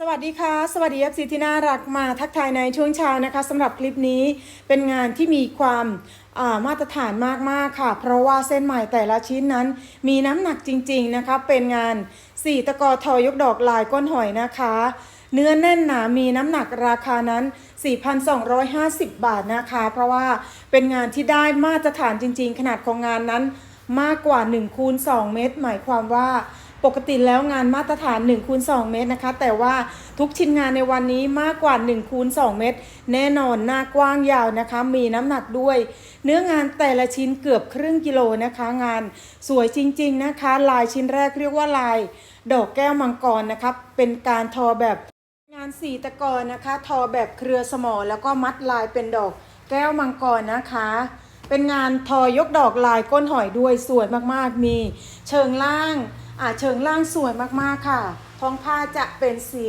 สวัสดีค่ะ สวัสดีเอฟซีที่น่ารักมาทักทายในช่วงเช้านะคะสำหรับคลิปนี้เป็นงานที่มีความามาตรฐานมากๆค่ะ เพราะว่าเส้นใหม่แต่ละชิ้นนั้น มีน้ำหนักจริง ๆนะคะ เป็นงานสี่ตะกอทอยกดอกลายก้นหอยนะคะ เนื้อแน่นหนามีน้ำหนักราคานั้น 4,250 บาทนะคะ เพราะว่าเป็นงานที่ได้มาตรฐานจริง ๆ ขนาดของงานนั้นมากกว่า1คูณ2เมตร หมายความว่า ปกติแล้วงานมาตรฐาน1คูณ2เมตรนะคะ แต่ว่าทุกชิ้นงานในวันนี้มากกว่า1คูณ2เมตร แน่นอนหน้ากว้างยาวนะคะ มีน้ำหนักด้วย เนื้องานแต่ละชิ้นเกือบครึ่งกิโลนะคะ งานสวยจริง ๆนะคะ ลายชิ้นแรกเรียกว่าลาย ดอกแก้วมังกรนะคะเป็นการทอแบบงานสีตะกอนนะคะ ทอแบบเครือสมอแล้วก็มัดลายเป็นดอกแก้วมังกรนะคะ เป็นงานทอยกดอกลายก้นหอยด้วยสวยมากๆ มี เชิงล่าง เชิงล่างสวยมากๆค่ะ ท้องผ้าจะเป็นสี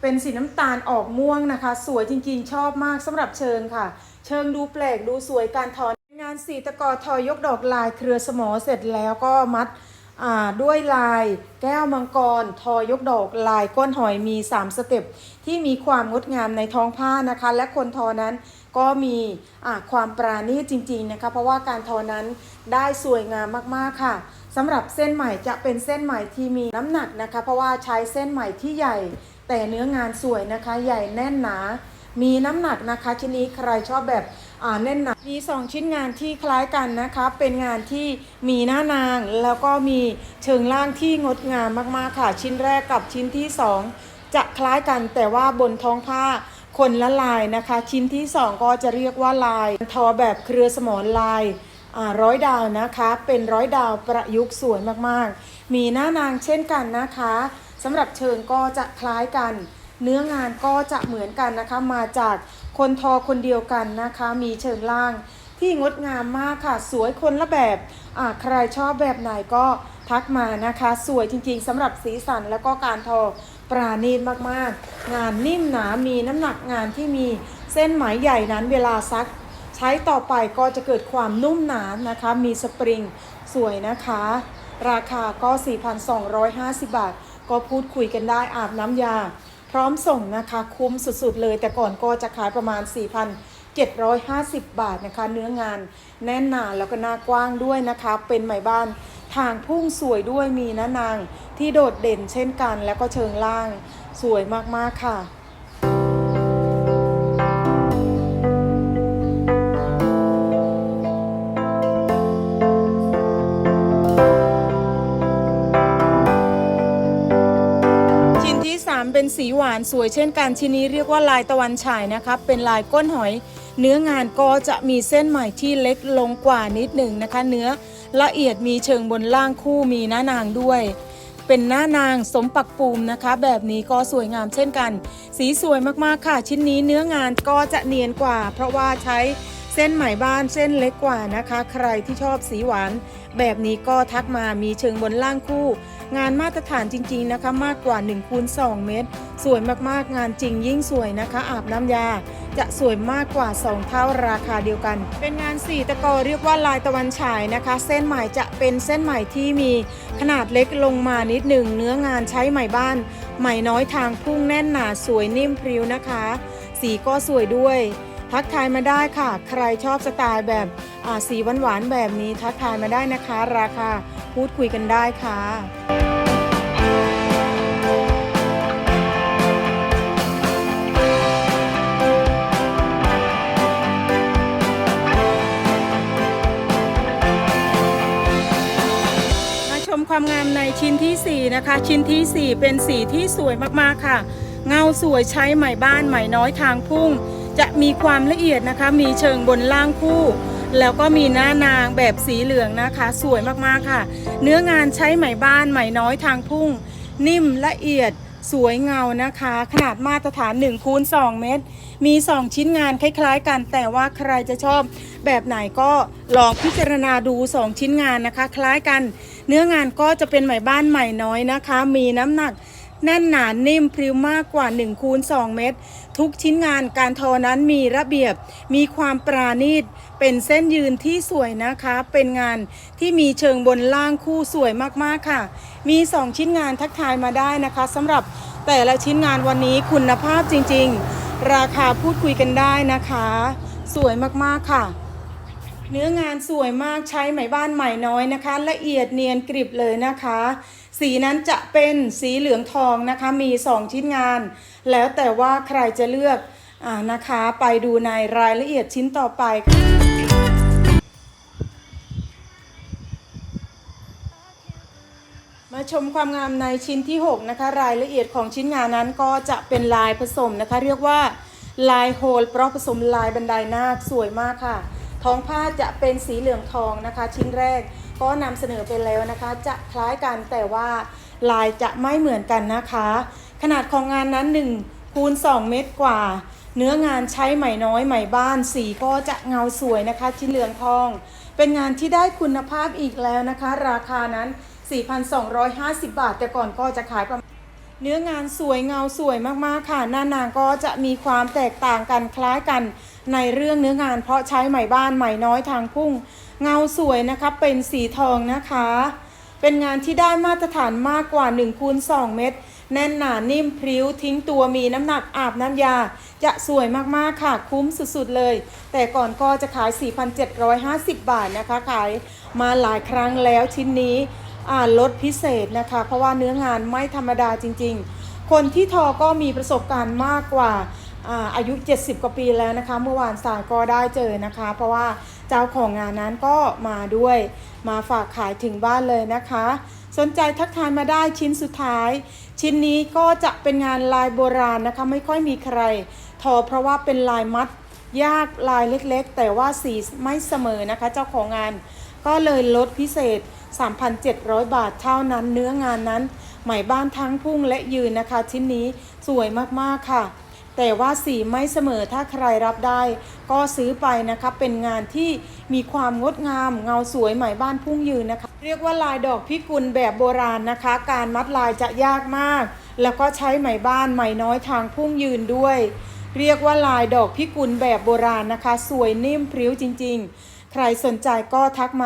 เป็นสีน้ำตาลออกม่วงนะคะ สวยจริงๆชอบมากสำหรับเชิงค่ะ เชิงดูแปลกดูสวยการทองานสีตะกอทอยกดอกลายเครือสมอเสร็จแล้วก็มัดด้วยลายแก้วมังกร ทอยกดอกลายก้นหอยมี 3 สเต็ปที่มีความงดงามในท้องผ้านะคะ และคนทอนั้น ก็มีความปราณีตจริงๆนะคะเพราะว่าการทอนั้นได้สวยงามมากๆค่ะสำหรับเส้นใหม่จะเป็นเส้นใหม่ที่มีน้ำหนักนะคะ เพราะว่าใช้เส้นใหม่ที่ใหญ่ แต่เนื้องานสวยนะคะ ใหญ่แน่นหนา มีน้ำหนักนะคะชิ้นนี้ใครชอบแบบอ่าแน่นหนามี 2 ชิ้นงานที่คล้ายกันนะคะ เป็นงานที่มีหน้านางแล้วก็มีเชิงล่างที่งดงามมากๆค่ะ ชิ้นแรกกับชิ้นที่ 2 จะคล้ายกันแต่ว่าบนท้องผ้า คนละลายนะคะ ชิ้นที่ 2 ก็จะเรียกว่าลาย ทอแบบเครือสมอลายร้อยดาวนะคะ เป็นร้อยดาวประยุกต์สวยมากๆ มีหน้านางเช่นกันนะคะสำหรับเชิงก็จะคล้ายกัน เนื้องานก็จะเหมือนกันนะคะ มาจากคนทอคนเดียวกันนะคะ มีเชิงล่างที่งดงามมากค่ะ สวยคนละแบบใครชอบแบบไหนก็ทักมานะคะ สวยจริงๆสำหรับสีสันแล้วก็การทอ ปราณีตมากๆ งานนิ่มหนา มีน้ำหนักงานที่มีเส้นไหมใหญ่นั้นเวลาซัก ใช้ต่อไปก็จะเกิดความนุ่มหนานะคะ มีสปริงสวยนะคะ ราคาก็ 4,250 บาท ก็พูดคุยกันได้อาบน้ำยา พร้อมส่งนะคะคุ้มสุดๆเลย แต่ก่อนก็จะขายประมาณ 4,750 บาทนะคะ เนื้องานแน่นหนาแล้วก็หน้ากว้างด้วยนะคะ เป็นไหมบ้าน ทางพุ่งสวยด้วยมีนะนาง ที่โดดเด่นเช่นกันแล้วก็เชิงล่าง สวยมากๆค่ะชิ้นที่3เป็นสีหวานสวยเช่นกันชิ้นนี้เรียกว่าลายตะวันฉายนะคะเป็นลายก้นหอย เนื้องานก็จะมีเส้นใหม่ที่เล็กลงกว่านิดหนึ่งนะคะ เนื้อ ละเอียดมีเชิงบนล่างคู่มีหน้านางด้วย เป็นหน้านางสมปักปูมนะคะ แบบนี้ก็สวยงามเช่นกัน สีสวยมากๆค่ะ ชิ้นนี้เนื้องานก็จะเนียนกว่า เพราะว่าใช้เส้นไหมบ้านเส้นเล็กกว่านะคะ ใครที่ชอบสีหวาน แบบนี้ก็ทักมามีเชิงบนล่างคู่ งานมาตรฐานจริง ๆนะคะ มากกว่า1คูณ2เมตร สวยมากๆงานจริงยิ่งสวยนะคะ อาบน้ำยา จะสวยมากกว่า 2 เท่าราคาเดียวกัน เป็นงานสีตะกอเรียกว่าลายตะวันฉายนะคะ เส้นไหมจะเป็นเส้นไหมที่มีขนาดเล็กลงมานิดหนึ่ง เนื้องานใช้ไหมบ้าน ไหมน้อยทางพุ่งแน่นหนาสวยนิ่มพริ้วนะคะ สีก็สวยด้วย ทักทายมาได้ค่ะ ใครชอบสไตล์แบบสีหวานๆแบบนี้ทักทายมาได้นะคะ ราคาพูดคุยกันได้ค่ะ ความงามในชิ้นทีสี่4 นะคะ ชิ้นทีสี่ 4 เป็นสีที่สวยมากๆค่ะ เงาสวยใช้ไหมบ้านไหมน้อยทางพุ่ง จะมีความละเอียดนะคะ มีเชิงบนล่างคู่ แล้วก็มีหน้านางแบบสีเหลืองนะคะ สวยมากๆค่ะ เนื้องานใช้ไหมบ้านไหมน้อยทางพุ่ง นิ่มละเอียด สวยเงานะคะ ขนาดมาตรฐาน1คูณ2เมตร มี 2 ชิ้นงานคล้ายๆ กัน แต่ว่าใครจะชอบแบบไหนก็ลองพิจารณาดู 2 ชิ้นงานนะคะ คล้ายกัน เนื้องานก็จะเป็นไหมบ้านใหม่น้อยนะคะ มีน้ำหนัก แน่นหนานิ่มพริ้วมากกว่า1คูณ2เมตร ทุกชิ้นงานการทอนั้นมีระเบียบ มีความปราณีต เป็นเส้นยืนที่สวยนะคะ เป็นงานที่มีเชิงบนล่างคู่สวยมากๆค่ะ มี 2 ชิ้นงานทักทายมาได้นะคะสำหรับแต่ละชิ้นงานวันนี้คุณภาพจริงๆ ราคาพูดคุยกันได้นะคะ สวยมากๆค่ะ เนื้องานสวยมากใช้ไหมบ้านใหม่น้อยนะคะ ละเอียดเนียนกริบเลยนะคะ สีนั้นจะเป็นสีเหลืองทองนะคะ มี 2 ชิ้นงาน แล้วแต่ว่าใครจะเลือกอานะคะไปดูในรายละเอียดชิ้นต่อไปค่ะมาชมความงามในชิ้นที่ 6 นะคะ รายละเอียดของชิ้นงานนั้นก็จะเป็นลายผสมนะคะ เรียกว่าลายโฮลเพราะผสมลายบันไดนาคสวยมากค่ะ ท้องผ้าจะเป็นสีเหลืองทองนะคะ ชิ้นแรกก็นำเสนอไปแล้วนะคะ จะคล้ายกันแต่ว่าลายจะไม่เหมือนกันนะคะ ขนาดของงานนั้น1คูณ2เมตรกว่า เนื้องานใช้ไหมน้อยไหมบ้าน สีก็จะเงาสวยนะคะ ชิ้นเหลืองทอง เป็นงานที่ได้คุณภาพอีกแล้วนะคะ ราคานั้น 4,250 บาท แต่ก่อนก็จะขายประมาณเนื้องานสวยเงาสวยมากๆค่ะ หน้านางก็จะมีความแตกต่างกันคล้ายกัน ในเรื่องเนื้องาน เพราะใช้ไหมบ้านไหมน้อยทางพุ่ง เงาสวยนะคะเป็นสีทองนะคะ เป็นงานที่ได้มาตรฐานมากกว่า1คูณ2เม็ดแน่นหนานิ่มพริ้วทิ้งตัวมีน้ำหนักอาบน้ำยา จะสวยมากๆค่ะคุ้มสุดๆเลย แต่ก่อนก็จะขาย 4,750 บาทนะคะขายมาหลายครั้งแล้วชิ้นนี้ลดพิเศษนะคะ เพราะว่าเนื้องานไม่ธรรมดาจริง ๆ คนที่ทอก็มีประสบการณ์มากกว่า อายุ 70 กว่าปีแล้วนะคะ เมื่อวานสายก็ได้เจอนะคะ เพราะว่าเจ้าของงานนั้นก็มาด้วย มาฝากขายถึงบ้านเลยนะคะ สนใจทักทายมาได้ชิ้นสุดท้าย ชิ้นนี้ก็จะเป็นงานลายโบราณนะคะ ไม่ค่อยมีใคร ทอเพราะว่าเป็นลายมัด ยากลายเล็กๆ แต่ว่าสีไม่เสมอนะคะ เจ้าของงานก็เลยลดพิเศษ 3,700 บาทเท่านั้นเนื้องานนั้นไหมบ้านทั้งพุ่งและยืนนะคะ ชิ้นนี้สวยมากๆค่ะ แต่ว่าสีไม่เสมอถ้าใครรับได้ ก็ซื้อไปนะคะเป็นงานที่มีความงดงาม เงาสวยไหมบ้านพุ่งยืนนะคะ เรียกว่าลายดอกพิกุลแบบโบราณนะคะ การมัดลายจะยากมาก แล้วก็ใช้ไหมบ้านไหมน้อยทางพุ่งยืนด้วย เรียกว่าลายดอกพิกุลแบบโบราณนะคะ สวยนิ่มพริ้วจริง ๆ ใครสนใจก็ทักมา